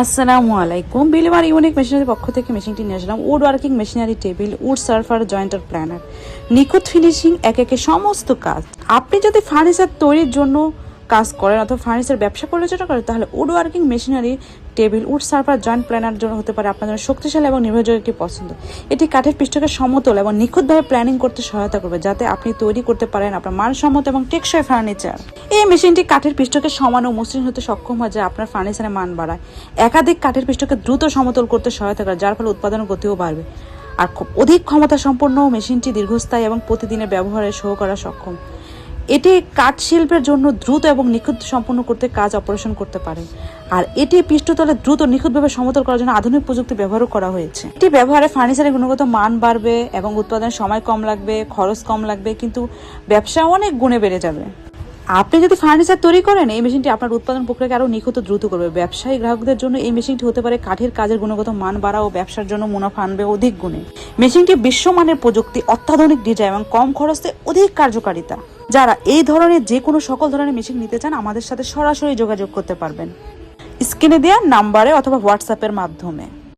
আসসালামু আলাইকুম। বিলিমার unique machinery পক্ষ থেকে মেশিনটি নিয়ে আসলাম wood working machinery table, wood surfacer, jointer planer. নিখুঁত ফিনিশিং, এক একে সমস্ত কাজ। আপনি যদি ফার্নিচার তৈরির জন্য কাজ করেন অথবা ফার্নিচার ব্যবসা পরিচালনা করেন, তাহলে wood working machinery table wood surfacer, joint planer জন্য হতে পারে আপনার জন্য শক্তিশালী এবং নির্ভরযোগ্য একটি পছন্দ। এটি কাঠের পৃষ্ঠকে সমতল এবং নিখুঁতভাবে প্ল্যানিং করতে সহায়তা করবে, যাতে আপনি তৈরি করতে পারেন আপনার মানসম্মত এবং টেকসই ফার্নিচার। এই মেশিনটি কাঠের পৃষ্ঠকে সমান ও মসৃণ হতে সক্ষম হয়, যা আপনার ফার্নিচারের মান বাড়ায়। একাধিক কাঠের পৃষ্ঠকে দ্রুত সমতল করতে সহায়তা করে, যার ফলে উৎপাদন গতিও বাড়বে। আর খুব অধিক ক্ষমতা সম্পন্ন মেশিনটি দীর্ঘস্থায়ী এবং প্রতিদিনের ব্যবহারে সহ করা সক্ষম। এটি কাঠ শিল্পের জন্য দ্রুত এবং নিখুঁত সম্পন্ন করতে কাজ, অপারেশন করতে পারে। আর এটি পৃষ্ঠতলে দ্রুত, নিখুঁতভাবে সমতল করার জন্য আধুনিক প্রযুক্তি ব্যবহারও করা হয়েছে। এটি ব্যবহারে ফার্নিচারের গুণগত মান বাড়বে এবং উৎপাদনের সময় কম লাগবে, খরচ কম লাগবে, কিন্তু ব্যবসা অনেক গুণে বেড়ে যাবে। আপনি যদি ফার্নিচার তৈরি করেন, এই মেশিনটি আপনার উৎপাদন প্রক্রিয়াকে আরও নিখুঁত দ্রুত করবে। ব্যবসায়ী গ্রাহকদের জন্য এই মেশিনটি হতে পারে কাঠের কাজের গুণগত মান বাড়া ও ব্যবসার জন্য মুনাফা আনবে অধিক গুণে। মেশিনটি বিশ্বমানের প্রযুক্তি, অত্যাধুনিক ডিজাইন এবং কম খরচে অধিক কার্যকারিতা। যারা এই ধরনের যে কোনো সকল ধরনের মেশিন নিতে চান, আমাদের সাথে সরাসরি যোগাযোগ করতে পারবেন। স্ক্রিনে দেওয়া নাম্বারে অথবা হোয়াটসঅ্যাপের মাধ্যমে।